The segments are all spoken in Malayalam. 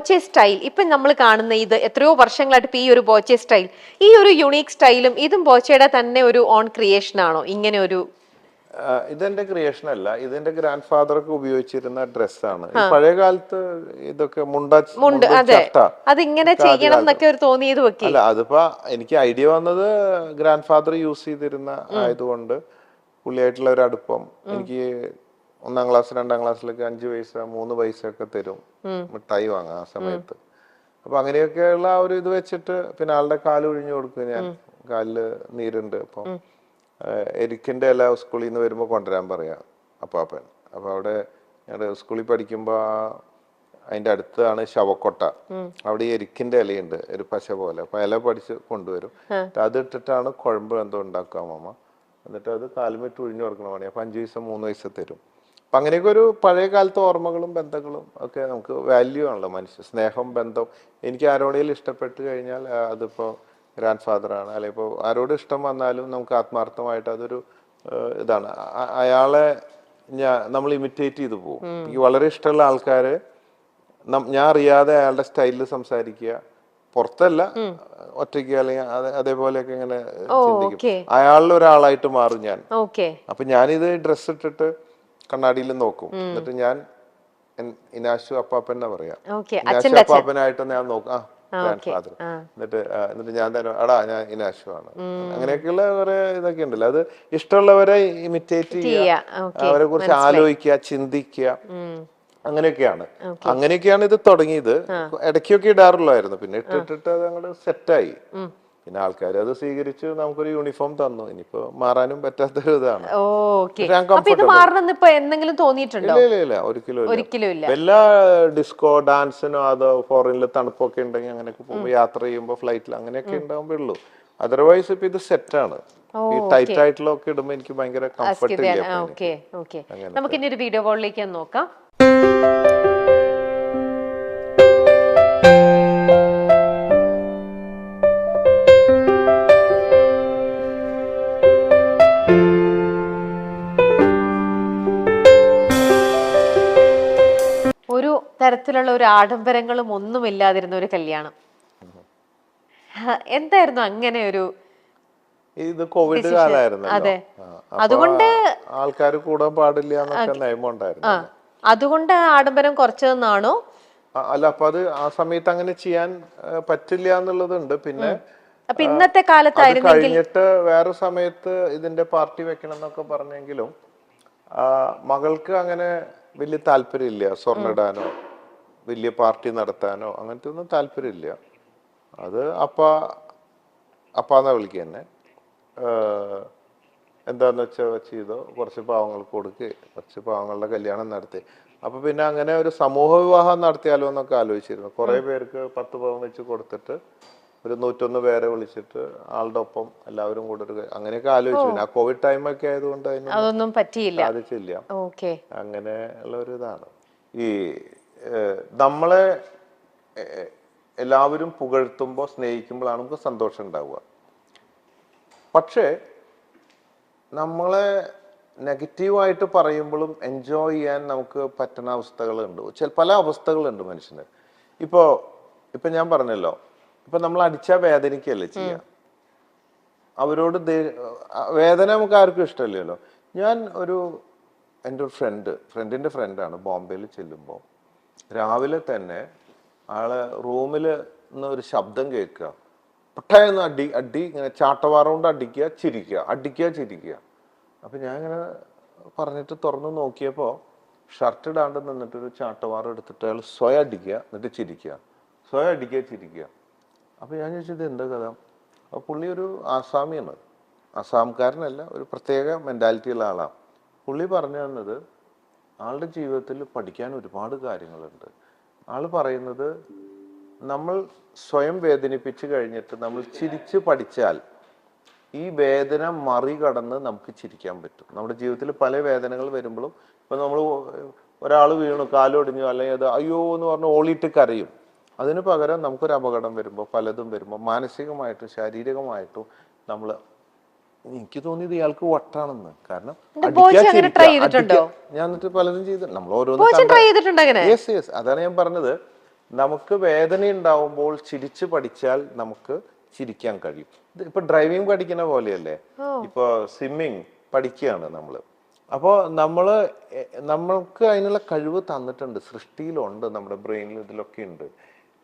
ബോച്ചെ സ്റ്റൈൽ. ഇപ്പം നമ്മൾ കാണുന്ന ഇത് എത്രയോ വർഷങ്ങളായിട്ട് ഇപ്പം ഈ ഒരു ബോച്ചെ സ്റ്റൈൽ. ഈ ഒരു യുണീക്ക് സ്റ്റൈലും ഇതും ബോച്ചയുടെ തന്നെ ഒരു ഓൺ ക്രിയേഷൻ ആണോ? ഇങ്ങനെ ഒരു ഇതെന്റെ ക്രിയേഷൻ അല്ല. ഇതെന്റെ ഗ്രാൻഡ് ഫാദർ ഒക്കെ ഉപയോഗിച്ചിരുന്ന ഡ്രസ്സാണ് പഴയ കാലത്ത് ഇതൊക്കെ മുണ്ട. അതിങ്ങനെ ചെയ്യണം എന്നൊക്കെ ഒരു തോന്നിയത് അല്ല അതിപ്പോ എനിക്ക് ഐഡിയ വന്നത് ഗ്രാൻഡ് ഫാദർ യൂസ് ചെയ്തിരുന്ന ആയതുകൊണ്ട് പുള്ളിയായിട്ടുള്ള ഒരു അടുപ്പം എനിക്ക് ഒന്നാം ക്ലാസ് രണ്ടാം ക്ലാസ്സിലൊക്കെ അഞ്ച് പൈസ മൂന്ന് പൈസ ഒക്കെ തരും മിഠായി വാങ്ങാം ആ സമയത്ത്. അപ്പൊ അങ്ങനെയൊക്കെയുള്ള ആ ഒരു ഇത് വെച്ചിട്ട് പിന്നെ ആളുടെ കാൽ ഒഴിഞ്ഞു കൊടുക്കും ഞാൻ. കാലിൽ നീരുണ്ട്. അപ്പം എരിക്കിന്റെ ഇല സ്കൂളിൽ നിന്ന് വരുമ്പോൾ കൊണ്ടുവരാൻ പറയാം അപ്പാപ്പൻ. അപ്പൊ അവിടെ ഞാൻ സ്കൂളിൽ പഠിക്കുമ്പോ അതിന്റെ അടുത്താണ് ശവക്കൊട്ട. അവിടെ ഈ എരിക്കിന്റെ ഇലയുണ്ട് ഒരു പശ പോലെ. അപ്പൊ ഇല പഠിച്ച് കൊണ്ടുവരും. അത് ഇട്ടിട്ടാണ് കുഴമ്പ് എന്തോ ഉണ്ടാക്കുക മാമ. എന്നിട്ട് അത് കാലുമിട്ട് ഒഴിഞ്ഞു കൊടുക്കണ പണി അപ്പൊ അഞ്ചു പൈസ മൂന്ന് പൈസ തരും. അപ്പൊ അങ്ങനെയൊക്കെ ഒരു പഴയ കാലത്തെ ഓർമ്മകളും ബന്ധങ്ങളും ഒക്കെ നമുക്ക് വാല്യൂ ആണല്ലോ മനുഷ്യ. സ്നേഹം ബന്ധം. എനിക്ക് ആരോടെങ്കിലും ഇഷ്ടപ്പെട്ട് കഴിഞ്ഞാൽ അതിപ്പോൾ അതിപ്പോ ഗ്രാൻഡ് ഫാദറാണ് ആണ്. അല്ലെങ്കിൽ ഇപ്പോൾ ആരോട് ഇഷ്ടം വന്നാലും നമുക്ക് ആത്മാർത്ഥമായിട്ട് അതൊരു ഇതാണ്. അയാളെ ഞാ നമ്മൾ ഇമിറ്റേറ്റ് ചെയ്തു പോകും എനിക്ക് വളരെ ഇഷ്ടമുള്ള ആൾക്കാര് ഞാൻ അറിയാതെ അയാളുടെ സ്റ്റൈലിൽ സംസാരിക്കുക. പുറത്തല്ല. ഒറ്റയ്ക്ക് അല്ലെങ്കിൽ അതെ- അതേപോലെയൊക്കെ ഇങ്ങനെ ചിന്തിക്കും. അയാളിൽ ഒരാളായിട്ട് മാറും ഞാൻ. അപ്പൊ ഞാനിത് ഡ്രസ്സ് ഇട്ടിട്ട് കണ്ണാടിയിൽ നോക്കും. എന്നിട്ട് ഞാൻ ഇനാശു അപ്പാപ്പൻ എന്നാ പറയാ. ഇനാശു അപ്പാപ്പനായിട്ട് ഞാൻ നോക്കും. ആ ഗ്രാൻഡ് ഫാദർ എന്നിട്ട് എന്നിട്ട് ഞാൻ തന്നെ അടാ ഞാൻ ഇനാശു ആണ്. അങ്ങനെയൊക്കെയുള്ള കുറെ ഇതൊക്കെ ഉണ്ടല്ലോ. അത് ഇഷ്ടമുള്ളവരെ ഇമിറ്റേറ്റ് ചെയ്യുക. ചെയ്യാ, അവരെ കുറിച്ച് ആലോചിക്കുക ചിന്തിക്കുക. അങ്ങനെയൊക്കെയാണ്. അങ്ങനെയൊക്കെയാണ് ഇത് തുടങ്ങിയത്. ഇടയ്ക്കൊക്കെ ഇടാറുള്ളായിരുന്നു പിന്നെ ഇട്ടിട്ടിട്ട് അത് അങ്ങോട്ട് സെറ്റായി പിന്നെ ആൾക്കാർ അത് സ്വീകരിച്ച് നമുക്കൊരു യൂണിഫോം തന്നു. ഇനിയിപ്പോ മാറാനും പറ്റാത്ത ഇതാണ്. ഓക്കെ. പക്ഷെ ഞാൻ അപ്പൊ ഇത് മാറണമെന്ന് ഇപ്പൊ എന്തെങ്കിലും തോന്നിയിട്ടുണ്ടോ? ഇല്ല ഇല്ല ഒരിക്കലും എല്ലാ ഡിസ്കോ ഡാൻസിനോ അതോ ഫോറിനിൽ തണുപ്പൊക്കെ ഉണ്ടെങ്കിൽ അങ്ങനെയൊക്കെ പോകുമ്പോൾ യാത്ര ചെയ്യുമ്പോൾ ഫ്ലൈറ്റിൽ അങ്ങനെയൊക്കെ ഉണ്ടാകുമ്പോൾ ഉള്ളൂ. അതർവൈസ് ഇപ്പൊ ഇത് സെറ്റാണ് ഈ ടൈറ്റ് ആയിട്ടുള്ള ഒക്കെ ഇടുമ്പോൾ എനിക്ക് ഭയങ്കര കംഫർട്ട് നമുക്ക് ഇനി ഒരു വീഡിയോ കോളിലേക്ക് നോക്കാം. തരത്തിലുള്ള ഒരു ആഡംബരങ്ങളും ഒന്നും ഇല്ലാതിരുന്ന ഒരു കല്യാണം. എന്തായിരുന്നു അങ്ങനെ ഒരു ഇത് കോവിഡ് കാലായിരുന്നു അതെ. അതുകൊണ്ട് ആൾക്കാർ കൂടാൻ പാടില്ല എന്നൊക്കെ നിയമം ഉണ്ടായിരുന്നു. അതുകൊണ്ട് ആഡംബരം കുറച്ചതെന്നാണോ അല്ല അപ്പൊ അത് ആ സമയത്ത് അങ്ങനെ ചെയ്യാൻ പറ്റില്ല എന്നുള്ളതുണ്ട്. പിന്നെ അപ്പൊ ഇന്നത്തെ കാലത്തായിരുന്നു കഴിഞ്ഞിട്ട് വേറെ സമയത്ത് ഇതിന്റെ പാർട്ടി വെക്കണം എന്നൊക്കെ പറഞ്ഞെങ്കിലും മകൾക്ക് അങ്ങനെ വലിയ താല്പര്യമില്ല സ്വർണ ഇടാനോ. വലിയ പാർട്ടി നടത്താനോ അങ്ങനത്തെ ഒന്നും താല്പര്യമില്ല. അത് അപ്പ അപ്പാന്നാ വിളിക്കുക തന്നെ എന്താന്ന് വെച്ചാൽ ചെയ്തോ? കുറച്ച് പാവങ്ങൾക്ക് കൊടുക്കുക കുറച്ച് പാവങ്ങളുടെ കല്യാണം നടത്തി. അപ്പൊ പിന്നെ അങ്ങനെ ഒരു സമൂഹ വിവാഹം നടത്തിയാലോ എന്നൊക്കെ ആലോചിച്ചിരുന്നു. കുറെ പേർക്ക് പത്ത് പവൻ വെച്ച് കൊടുത്തിട്ട് ഒരു നൂറ്റൊന്ന് പേരെ വിളിച്ചിട്ട് ആളുടെ ഒപ്പം എല്ലാവരും കൂടെ ഒരു അങ്ങനെയൊക്കെ ആലോചിച്ചു. പിന്നെ ആ കോവിഡ് ടൈം ഒക്കെ ആയതുകൊണ്ട് അതിന് അതൊന്നും പറ്റിയില്ല. സാധിച്ചില്ല. അങ്ങനെ ഉള്ള ഒരു ഇതാണ്. ഈ നമ്മളെ എല്ലാവരും പുകഴ്ത്തുമ്പോൾ സ്നേഹിക്കുമ്പോഴാണ് നമുക്ക് സന്തോഷം ഉണ്ടാവുക. പക്ഷേ നമ്മളെ നെഗറ്റീവായിട്ട് പറയുമ്പോഴും എൻജോയ് ചെയ്യാൻ നമുക്ക് പറ്റുന്ന അവസ്ഥകളുണ്ട്. ചില പല അവസ്ഥകളുണ്ട് മനുഷ്യന്. ഇപ്പോൾ ഇപ്പൊ ഞാൻ പറഞ്ഞല്ലോ ഇപ്പൊ നമ്മൾ അടിച്ചാൽ വേദനിക്കല്ലേ ചെയ്യ? അവരോട് വേദന നമുക്ക് ആർക്കും ഇഷ്ടമല്ലല്ലോ. ഞാൻ ഒരു എന്റെ ഒരു ഫ്രണ്ട് ഫ്രണ്ടിന്റെ ഫ്രണ്ടാണ് ബോംബെയിൽ ചെല്ലുമ്പോൾ രാവിലെ തന്നെ ആൾ റൂമിൽ നിന്ന് ഒരു ശബ്ദം കേൾക്കുക. പെട്ടെന്ന് അടി അടി ഇങ്ങനെ ചാട്ടവാറ കൊണ്ട് അടിക്കുക ചിരിക്കുക അടിക്കുക ചിരിക്കുക. അപ്പം ഞാൻ ഇങ്ങനെ പറഞ്ഞിട്ട് തുറന്ന് നോക്കിയപ്പോൾ ഷർട്ട് ഇടാണ്ട് നിന്നിട്ട് ഒരു ചാട്ടവാറ എടുത്തിട്ട് അയാൾ സ്വയം അടിക്കുക എന്നിട്ട് ചിരിക്കുക. സ്വയം അടിക്കുക ചിരിക്കുക. അപ്പൊ ഞാൻ ചോദിച്ചത് എന്താ കഥ? അപ്പൊ പുള്ളി ഒരു ആസാമിയാണ്. ആസാംകാരനല്ല ഒരു പ്രത്യേക മെന്റാലിറ്റി ഉള്ള ആളാണ് പുള്ളി പറഞ്ഞു തന്നത് ആളുടെ ജീവിതത്തിൽ പഠിക്കാൻ ഒരുപാട് കാര്യങ്ങളുണ്ട്. ആൾ പറയുന്നത് നമ്മൾ സ്വയം വേദനിപ്പിച്ച് കഴിഞ്ഞിട്ട് നമ്മൾ ചിരിച്ച് പഠിച്ചാൽ ഈ വേദന മറികടന്ന് നമുക്ക് ചിരിക്കാൻ പറ്റും. നമ്മുടെ ജീവിതത്തിൽ പല വേദനകൾ വരുമ്പോഴും ഇപ്പൊ നമ്മൾ ഒരാൾ വീണു കാലൊടിഞ്ഞു അല്ലെങ്കിൽ അത് അയ്യോ എന്ന് പറഞ്ഞ് ഓളിയിട്ട് കരയും. അതിന് പകരം നമുക്കൊരു അപകടം വരുമ്പോൾ പലതും വരുമ്പോൾ മാനസികമായിട്ടും ശാരീരികമായിട്ടും നമ്മൾ എനിക്ക് തോന്നിയത് ഇയാൾക്ക് വട്ടാണെന്ന്. കാരണം? ഞാൻ എന്നിട്ട് പലരും ചെയ്ത് നമ്മൾ ഓരോന്ന് ട്രൈ ചെയ്തിട്ടുണ്ട് അങ്ങനെ? യെസ് യെസ് അതാണ് ഞാൻ പറഞ്ഞത്. നമുക്ക് വേദന ഉണ്ടാവുമ്പോൾ ചിരിച്ചു പഠിച്ചാൽ നമുക്ക് ചിരിക്കാൻ കഴിയും. ഇപ്പൊ ഡ്രൈവിംഗ് പഠിക്കുന്ന പോലെയല്ലേ? ഇപ്പൊ സ്വിമ്മിങ് പഠിക്കുകയാണ് നമ്മൾ അപ്പോൾ നമ്മൾ നമ്മൾക്ക് അതിനുള്ള കഴിവ് തന്നിട്ടുണ്ട്. സൃഷ്ടിയിലുണ്ട്. നമ്മുടെ ബ്രെയിനിൽ ഇതിലൊക്കെ ഉണ്ട്.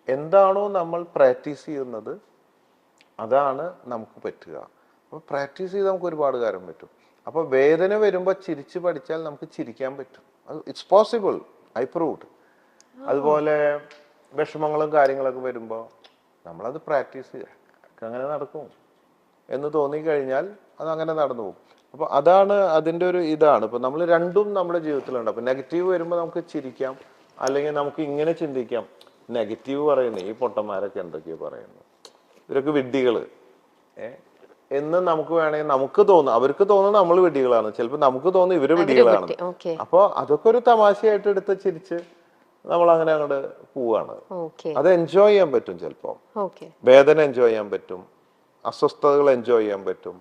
എന്താണോ നമ്മൾ പ്രാക്ടീസ് ചെയ്യുന്നത് അതാണ് നമുക്ക് പറ്റുക. അപ്പോൾ പ്രാക്ടീസ് ചെയ്ത് നമുക്ക് ഒരുപാട് കാര്യം പറ്റും. അപ്പോൾ വേദന വരുമ്പോൾ ചിരിച്ച് പഠിച്ചാൽ നമുക്ക് ചിരിക്കാൻ പറ്റും. അത് ഇറ്റ്സ് പോസിബിൾ ഐ പ്രൂവ്ഡ് അതുപോലെ വിഷമങ്ങളും കാര്യങ്ങളൊക്കെ വരുമ്പോൾ നമ്മളത് പ്രാക്ടീസ് ചെയ്യുക അങ്ങനെ നടക്കും. എന്ന് തോന്നിക്കഴിഞ്ഞാൽ അത് അങ്ങനെ നടന്നു പോകും. അപ്പോൾ അതാണ് അതിന്റെ ഒരു ഇതാണ്. ഇപ്പൊ നമ്മൾ രണ്ടും നമ്മുടെ ജീവിതത്തിലുണ്ട്. അപ്പോൾ നെഗറ്റീവ് വരുമ്പോൾ നമുക്ക് ചിരിക്കാം. അല്ലെങ്കിൽ നമുക്ക് ഇങ്ങനെ ചിന്തിക്കാം. നെഗറ്റീവ് പറയുന്നത് ഈ പൊട്ടന്മാരൊക്കെ എന്തൊക്കെയോ പറയുന്നു. ഇവരൊക്കെ വിഡ്ഢികൾ. ഏ? എന്ന് നമുക്ക് വേണമെങ്കിൽ നമുക്ക് തോന്നും. അവർക്ക് തോന്നുന്നത് നമ്മൾ വെടികളാണ് ചിലപ്പോൾ നമുക്ക് തോന്നുന്നു ഇവർ വെടികളാണ് അപ്പോൾ അതൊക്കെ ഒരു തമാശയായിട്ട് എടുത്ത് ചിരിച്ച് നമ്മൾ അങ്ങനെ അങ്ങോട്ട് പോവാണ്. അത് എൻജോയ് ചെയ്യാൻ പറ്റും ചിലപ്പോൾ. ഓക്കെ. വേദന എൻജോയ് ചെയ്യാൻ പറ്റും. അസ്വസ്ഥതകൾ എൻജോയ് ചെയ്യാൻ പറ്റും.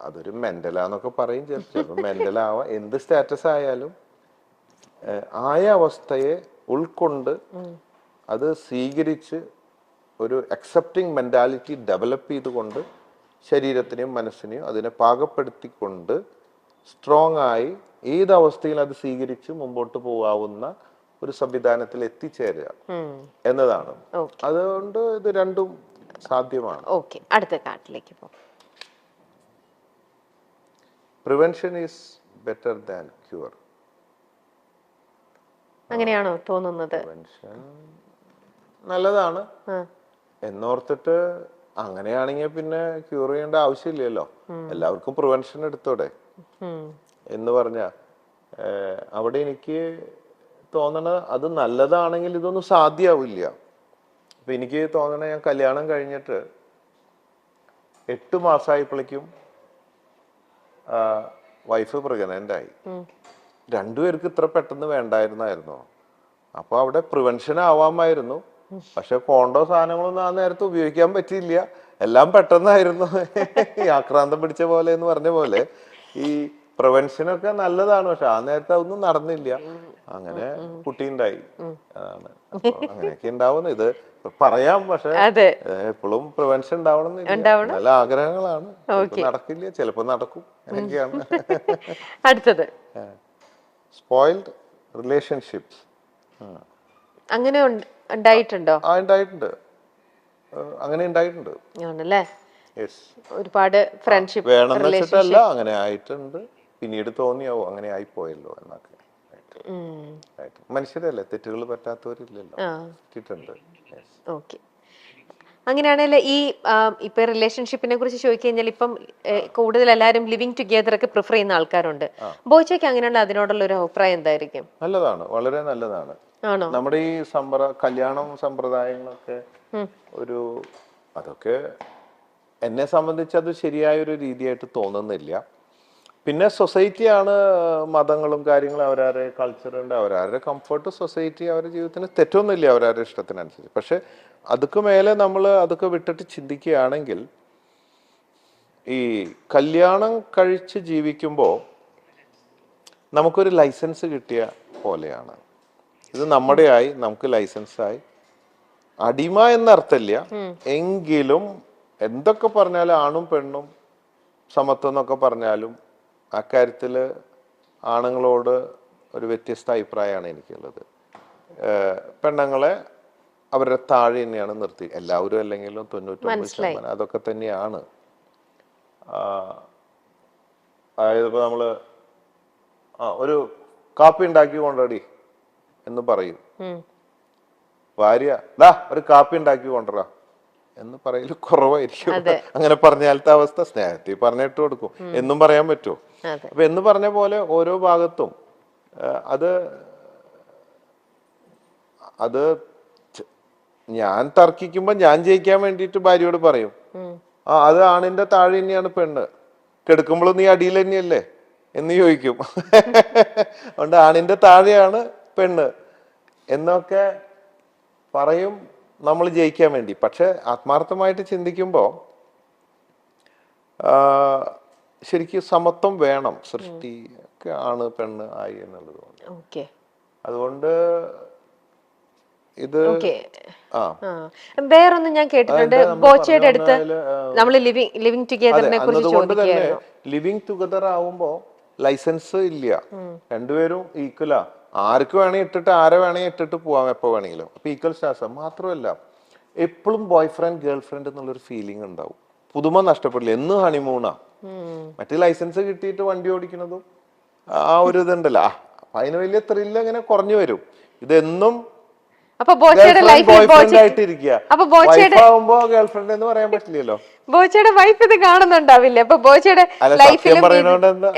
അതൊരു മെന്റലാന്നൊക്കെ പറയും ചിലപ്പോൾ. മെന്റലാവാം എന്ത് സ്റ്റാറ്റസ് ആയാലും ആയ അവസ്ഥയെ ഉൾക്കൊണ്ട് അത് സ്വീകരിച്ച് ഒരു അക്സെപ്റ്റിംഗ് മെന്റാലിറ്റി ഡെവലപ്പ് ചെയ്തുകൊണ്ട് ശരീരത്തിനെയും മനസ്സിനെയും അതിനെ പാകപ്പെടുത്തിക്കൊണ്ട് സ്ട്രോങ് ആയി ഏതവസ്ഥയിൽ അത് സ്വീകരിച്ച് മുമ്പോട്ട് പോകാവുന്ന ഒരു സംവിധാനത്തിൽ എത്തിച്ചേരുക എന്നതാണ്. അതുകൊണ്ട് ഇത് രണ്ടും സാധ്യമാണ്. ഓക്കെ അടുത്ത കാർഡിലേക്ക് prevention is better than cure അങ്ങനെയാണോ തോന്നുന്നത്? നല്ലതാണ്. എന്നോർത്തിട്ട് അങ്ങനെയാണെങ്കിൽ പിന്നെ ക്യൂർ ചെയ്യേണ്ട ആവശ്യമില്ലല്ലോ. എല്ലാവർക്കും പ്രിവെൻഷൻ എടുത്തോടെ. എന്ന് പറഞ്ഞ അവിടെ എനിക്ക് തോന്നണ അത് നല്ലതാണെങ്കിൽ ഇതൊന്നും സാധ്യമാവില്ല അപ്പൊ എനിക്ക് തോന്നണ ഞാൻ കല്യാണം കഴിഞ്ഞിട്ട് എട്ട് മാസമായപ്പോഴേക്കും വൈഫ് ഉം. രണ്ടുപേർക്ക് ഇത്ര പെട്ടെന്ന് വേണ്ടായിരുന്നായിരുന്നു? അപ്പോൾ അവിടെ പ്രിവെൻഷൻ ആവാമായിരുന്നു. പക്ഷെ കോണ്ടോ സാധനങ്ങളൊന്നും ആ നേരത്തെ ഉപയോഗിക്കാൻ പറ്റിയില്ല. എല്ലാം പെട്ടെന്നായിരുന്നു. ഈ ആക്രാന്തം പിടിച്ച പോലെ എന്ന് പറഞ്ഞ പോലെ ഈ പ്രിവെൻഷനൊക്കെ നല്ലതാണ്. പക്ഷെ ആ നേരത്തെ അതൊന്നും നടന്നില്ല. അങ്ങനെ കുട്ടി ഉണ്ടായി അതാണ് അങ്ങനെയൊക്കെ ഉണ്ടാവുന്നു. ഇത് പറയാം. പക്ഷെ എപ്പോഴും പ്രിവെൻഷൻ ഉണ്ടാവണം നല്ല ആഗ്രഹങ്ങളാണ്. നടക്കില്ല. ചിലപ്പോ നടക്കും. അങ്ങനെയൊക്കെയാണ്. അടുത്തത്. സ്പോയിൽഡ് റിലേഷൻഷിപ്സ് അങ്ങനെ ഉണ്ട്- ഉണ്ടായിട്ടുണ്ടോ? ആ ഉണ്ടായിട്ടുണ്ട്. അങ്ങനെ ഉണ്ടായിട്ടുണ്ട്. ആണല്ലേ? ഒരുപാട് ഫ്രണ്ട്ഷിപ്പ് വേണമെന്ന് വെച്ചിട്ടല്ല അങ്ങനെ ആയിട്ടുണ്ട്. പിന്നീട് തോന്നിയാവോ അങ്ങനെ ആയി പോയല്ലോ എന്നൊക്കെ. മനുഷ്യരല്ലേ തെറ്റുകൾ പറ്റാത്തവരില്ലല്ലോ. Yes. ഓക്കെ. അങ്ങനെയാണെങ്കിൽ ഈ ഇപ്പൊ റിലേഷൻഷിപ്പിനെ കുറിച്ച് ചോദിക്കഴിഞ്ഞാൽ ഇപ്പം കൂടുതൽ എല്ലാവരും ലിവിങ് ടുഗെദർ ഒക്കെ പ്രിഫർ ചെയ്യുന്ന ആൾക്കാരുണ്ട്. ബോച്ചയ്ക്ക് അങ്ങനെയുള്ള അതിനോടുള്ള ഒരു അഭിപ്രായം എന്തായിരിക്കും? നല്ലതാണ്. വളരെ നല്ലതാണ്. നമ്മുടെ ഈ സമ്പ്ര കല്യാണം സമ്പ്രദായങ്ങളൊക്കെ ഒരു അതൊക്കെ എന്നെ സംബന്ധിച്ച് അത് ശരിയായ ഒരു രീതിയായിട്ട് തോന്നുന്നില്ല. പിന്നെ സൊസൈറ്റിയാണ് മതങ്ങളും കാര്യങ്ങളും അവരവരുടെ കൾച്ചറുണ്ട് അവരവരുടെ കംഫർട്ട് സൊസൈറ്റി അവരുടെ ജീവിതത്തിന് തെറ്റൊന്നുമില്ല അവരവരുടെ ഇഷ്ടത്തിനനുസരിച്ച്. പക്ഷെ അതുക്ക് മേലെ നമ്മൾ അതൊക്കെ വിട്ടിട്ട് ചിന്തിക്കുകയാണെങ്കിൽ ഈ കല്യാണം കഴിച്ച് ജീവിക്കുമ്പോൾ നമുക്കൊരു ലൈസൻസ് കിട്ടിയ പോലെയാണ്. ഇത് നമ്മുടെ ആയി നമുക്ക് ലൈസൻസ് ആയി അടിമ എന്നർത്ഥമില്ല. എങ്കിലും എന്തൊക്കെ പറഞ്ഞാലും ആണും പെണ്ണും സമത്വം എന്നൊക്കെ പറഞ്ഞാലും കാര്യത്തിൽ ആണുങ്ങളോട് ഒരു വ്യത്യസ്ത അഭിപ്രായമാണ് എനിക്കുള്ളത്. പെണ്ണുങ്ങളെ അവരുടെ താഴെ തന്നെയാണ് നിർത്തി. എല്ലാവരും അല്ലെങ്കിലും തൊണ്ണൂറ്റൊമ്പത് ശതമാനം അതൊക്കെ തന്നെയാണ്. അതായത് ഇപ്പൊ നമ്മൾ ആ ഒരു കാപ്പി ഉണ്ടാക്കി കൊണ്ടടി എന്ന് പറയും. ഭാര്യ ദാ ഒരു കാപ്പി ഉണ്ടാക്കി കൊണ്ടുവരാ. എന്ന് പറയൽ കുറവായിരിക്കും. അങ്ങനെ പറഞ്ഞാലത്തെ അവസ്ഥ സ്നേഹത്തിൽ പറഞ്ഞിട്ട് കൊടുക്കും. എന്നും പറയാൻ പറ്റുമോ? അപ്പൊ എന്ന് പറഞ്ഞ പോലെ ഓരോ ഭാഗത്തും അത് അത് ഞാൻ തർക്കിക്കുമ്പോ ഞാൻ ജയിക്കാൻ വേണ്ടിയിട്ട് ഭാര്യയോട് പറയും. ആ അത് ആണിന്റെ താഴെ തന്നെയാണ് പെണ്ണ്. കെടുക്കുമ്പോൾ നീ അടിയിൽ തന്നെയല്ലേ? എന്ന് ചോദിക്കും. അതുകൊണ്ട് ആണിന്റെ താഴെയാണ് പെണ്ണ്. എന്നൊക്കെ പറയും നമ്മൾ ജയിക്കാൻ വേണ്ടി. പക്ഷെ ആത്മാർത്ഥമായിട്ട് ചിന്തിക്കുമ്പോൾ ശരിക്കും സമത്വം വേണം. സൃഷ്ടി ഒക്കെ ആണ് പെണ്ണ് ആയി എന്നുള്ളത് കൊണ്ട്. അതുകൊണ്ട് ഇത് വേറൊന്നും ഞാൻ കേട്ടിട്ടുണ്ട്. ബോച്ചയുടെ അടുത്ത് നമ്മൾ ലിവിങ് ലിവിങ് ടുഗദറിനെ കുറിച്ച് ചോദിക്കുകയായിരുന്നു. ലിവിങ് ടുഗദർ ആവുമ്പോ ലൈസൻസ് ഇല്ല. രണ്ടുപേരും ഈക്വലാ. ആർക്ക് വേണേ ഇട്ടിട്ട് ആരെ വേണേ ഇട്ടിട്ട് പോവാം എപ്പോ വേണമെങ്കിലും അപ്പൊ ഈക്വൽ സ്റ്റാസ് മാത്രമല്ല എപ്പോഴും ബോയ് ഫ്രണ്ട് ഗേൾ ഫ്രണ്ട് എന്നുള്ളൊരു ഫീലിംഗ് ഉണ്ടാവും. പുതുമ നഷ്ടപ്പെടില്ല. എന്ന് ഹണിമൂണാ മറ്റേ ലൈസൻസ് കിട്ടിയിട്ട് വണ്ടി ഓടിക്കുന്നതും ആ ഒരു ഇതുണ്ടല്ലോ. അപ്പൊ അതിന് വലിയ ത്രില്ല് അങ്ങനെ കുറഞ്ഞു വരും. ഇതെന്നും അപ്പൊ ബോച്ചയുടെ ലൈഫിൽ അപ്പൊ ബോച്ചയുടെ എന്ന് പറയാൻ പറ്റില്ലല്ലോ. ബോച്ചയുടെ വൈഫ് ഇത് കാണുന്നുണ്ടാവില്ലേ? അപ്പൊ ബോച്ചയുടെ ലൈഫിൽ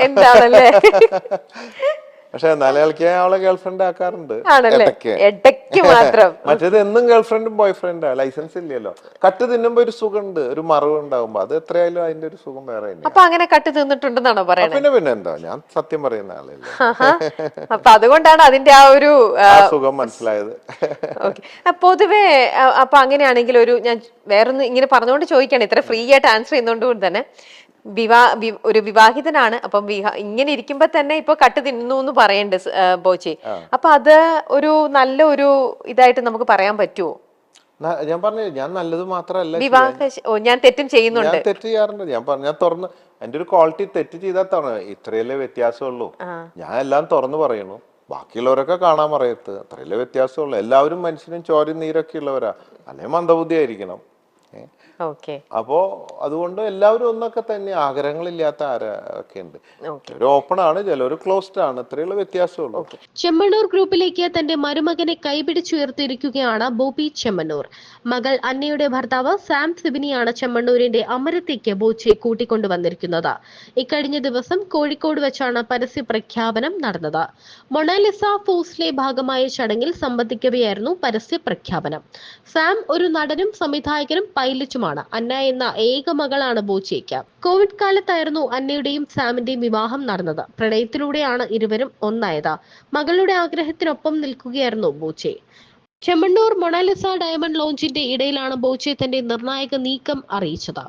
എന്താണല്ലേ? പക്ഷെ എന്നാലും അവളെ ഗേൾഫ്രണ്ട് ആക്കാറുണ്ട്. ഇടയ്ക്ക്. മാത്രം. മറ്റേത് എന്നും ഗേൾ ഫ്രണ്ടും ബോയ് ഫ്രണ്ടാ ലൈസൻസ് ഇല്ലല്ലോ. കട്ട് തിന്നുമ്പോ ഒരു സുഖമുണ്ട്. ഒരു മറവ് ഉണ്ടാവുമ്പോ അത് എത്രയായാലും അതിന്റെ ഒരു സുഖം വേറെ അപ്പൊ അങ്ങനെ കട്ട് തിന്നിട്ടുണ്ടെന്നാണോ പറയുന്നത് പിന്നെ പിന്നെ എന്താ? ഞാൻ സത്യം പറയുന്ന ആളല്ലേ. അപ്പൊ അതുകൊണ്ടാണ് അതിന്റെ ആ ഒരു സുഖം മനസ്സിലായത്. പൊതുവെ അപ്പൊ അങ്ങനെയാണെങ്കിൽ ഒരു ഞാൻ വേറൊന്ന് ഇങ്ങനെ പറഞ്ഞുകൊണ്ട് ചോദിക്കാണ്. ഇത്ര ഫ്രീ ആയിട്ട് ആൻസർ ചെയ്യുന്നതുകൊണ്ട് തന്നെ. വിവാ ഒരു വിവാഹിതനാണ്. അപ്പം ഇങ്ങനെ ഇരിക്കുമ്പോ തന്നെ ഇപ്പൊ കട്ട് തിന്നു എന്ന് പറയണ്ട് ബോച്ചി. അപ്പൊ അത് ഒരു നല്ല ഒരു ഇതായിട്ട് നമുക്ക് പറയാൻ പറ്റുമോ ഞാൻ പറഞ്ഞു ഞാൻ നല്ലത് മാത്രമല്ല വിവാഹ ഞാൻ തെറ്റും ചെയ്യുന്നുണ്ട്. തെറ്റ് ചെയ്യാറുണ്ട്. ഞാൻ പറഞ്ഞു ഞാൻ തുറന്ന് എന്റെ ഒരു ക്വാളിറ്റി തെറ്റ് ചെയ്താൽ തുറന്നു ഇത്രയല്ലേ വ്യത്യാസമുള്ളൂ. ഞാൻ എല്ലാം തുറന്നു പറയണു. ബാക്കിയുള്ളവരൊക്കെ കാണാൻ പറയത്ത് അത്രയല്ലേ വ്യത്യാസമുള്ളൂ. എല്ലാവരും മനുഷ്യനും ചോരും നീരൊക്കെ ഉള്ളവരാ. അല്ലെങ്കിൽ മന്ദബുദ്ധി ആയിരിക്കണം. അപ്പോ അതുകൊണ്ട് എല്ലാവരും ഒന്നൊക്കെ തന്നെ ആഗ്രഹങ്ങളില്ലാത്ത ആരൊക്കെ ഉണ്ട്. ഒരു ചിലർ ഓപ്പൺ ആണ് ചിലർ ക്ലോസ്ഡ് ആണ്. ഇത്രയുള്ള വ്യത്യാസമുള്ളൂ. ചെമ്മണ്ണൂർ ഗ്രൂപ്പിലേക്ക് തന്റെ മരുമകനെ കൈപിടിച്ചുയർത്തിയിരിക്കുകയാണ് ബോബി ചെമ്മണ്ണൂർ. മകൾ അന്നയുടെ ഭർത്താവ് സാം സിബിനിയാണ് ചെമ്മണ്ണൂരിന്റെ അമരത്തേക്ക് ബോച്ചെ കൂട്ടിക്കൊണ്ടുവന്നിരിക്കുന്നത് ഇക്കഴിഞ്ഞ ദിവസം കോഴിക്കോട് വെച്ചാണ് പരസ്യ പ്രഖ്യാപനം നടന്നത്. മൊണാലിസ ഫോസിലെ ഭാഗമായ ചടങ്ങിൽ സംബന്ധിക്കവെയായിരുന്നു പരസ്യ പ്രഖ്യാപനം. സാം ഒരു നടനും സംവിധായകനും പൈലറ്റുമാണ്. അന്ന എന്ന ഏക മകളാണ് ബോച്ചിയയ്ക്ക് കോവിഡ് കാലത്തായിരുന്നു അന്നയുടെയും സാമിന്റെയും വിവാഹം നടന്നത്. പ്രണയത്തിലൂടെയാണ് ഇരുവരും ഒന്നായത്. മകളുടെ ആഗ്രഹത്തിനൊപ്പം നിൽക്കുകയായിരുന്നു ബോച്ചെ. ചെമ്മണ്ണൂർ മൊണാലിസ ഡയമണ്ട് ലോഞ്ചിന്റെ ഇടയിലാണ് ബോച്ചെ തന്റെ നിർണായക നീക്കം അറിയിച്ചത്.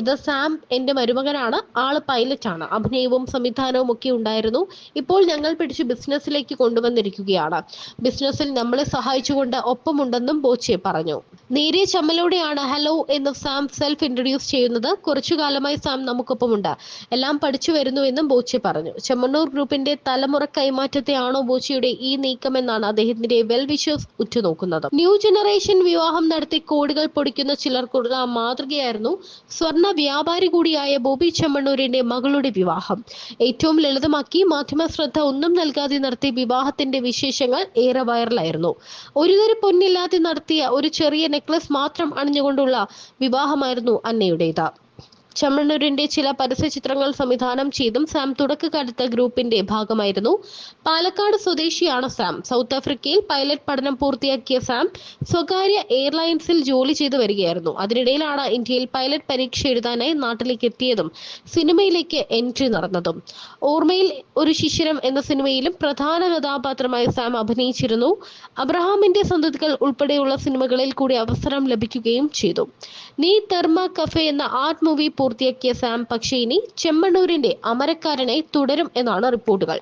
ഇത് സാം എന്റെ മരുമകനാണ്. ആൾ പൈലറ്റാണ് അഭിനയവും സംവിധാനവും ഒക്കെ ഉണ്ടായിരുന്നു. ഇപ്പോൾ ഞങ്ങൾ പിടിച്ച് ബിസിനസ്സിലേക്ക് കൊണ്ടുവന്നിരിക്കുകയാണ്. ബിസിനസ്സിൽ നമ്മളെ സഹായിച്ചുകൊണ്ട് ഒപ്പമുണ്ടെന്നും ബോച്ചെ പറഞ്ഞു. നേരിയ ചമ്മലോടെയാണ് ഹലോ എന്ന് സാം സെൽഫ് ഇൻട്രൊഡ്യൂസ് ചെയ്യുന്നത്. കുറച്ചു കാലമായി സാം നമുക്കൊപ്പമുണ്ട്. എല്ലാം പഠിച്ചു വരുന്നു എന്നും ബോച്ചെ പറഞ്ഞു. ചെമ്മണ്ണൂർ ഗ്രൂപ്പിന്റെ തലമുറ കൈമാറ്റത്തെയാണോ ബോച്ചയുടെ ഈ നീക്കമെന്നാണ് അദ്ദേഹത്തിന്റെ വെൽ വിഷേഴ്സ് ഉറ്റുനോക്കുന്നത്. ന്യൂ ജനറേഷൻ വിവാഹം നടത്തി കോടികൾ പൊടിക്കുന്ന ചിലർക്കുള്ള മാതൃകയായിരുന്നു സ്വർണ വ്യാപാരി കൂടിയായ ബോബി ചെമ്മണ്ണൂരിന്റെ മകളുടെ വിവാഹം. ഏറ്റവും ലളിതമാക്കി മാധ്യമ ശ്രദ്ധ ഒന്നും നൽകാതെ നടത്തിയ വിവാഹത്തിന്റെ വിശേഷങ്ങൾ ഏറെ വൈറലായിരുന്നു. ഒരു തരി പൊന്നില്ലാതെ നടത്തിയ ഒരു ചെറിയ നെക്ലസ് മാത്രം അണിഞ്ഞുകൊണ്ടുള്ള വിവാഹമായിരുന്നു അന്നയുടേത്. ചെമ്മണ്ണൂരിന്റെ ചില പരസ്യ ചിത്രങ്ങൾ സംവിധാനം ചെയ്തും സാം തുടക്കകാലത്ത് ഗ്രൂപ്പിന്റെ ഭാഗമായിരുന്നു. പാലക്കാട് സ്വദേശിയാണ് സാം. സൗത്ത് ആഫ്രിക്കയിൽ പൈലറ്റ് പഠനം പൂർത്തിയാക്കിയ സാം സ്വകാര്യ എയർലൈൻസിൽ ജോലി ചെയ്തു വരികയായിരുന്നു. അതിനിടയിലാണ് ഇന്ത്യയിൽ പൈലറ്റ് പരീക്ഷ എഴുതാനായി നാട്ടിലേക്ക് എത്തിയതും സിനിമയിലേക്ക് എൻട്രി നടന്നതും. ഓർമ്മയിൽ ഒരു ശിശിരം എന്ന സിനിമയിലും പ്രധാന കഥാപാത്രമായി സാം അഭിനയിച്ചിരുന്നു. അബ്രഹാമിന്റെ സന്തതികൾ ഉൾപ്പെടെയുള്ള സിനിമകളിൽ കൂടി അവസരം ലഭിക്കുകയും ചെയ്തു. നീ തെർമ കഫേ എന്ന ആർട്ട് മൂവി പൂർത്തിയാക്കിയ സാം പക്ഷേ ഇനി ചെമ്മണ്ണൂരിന്റെ അമരക്കാരനെ തുടരും എന്നാണ് റിപ്പോർട്ടുകൾ.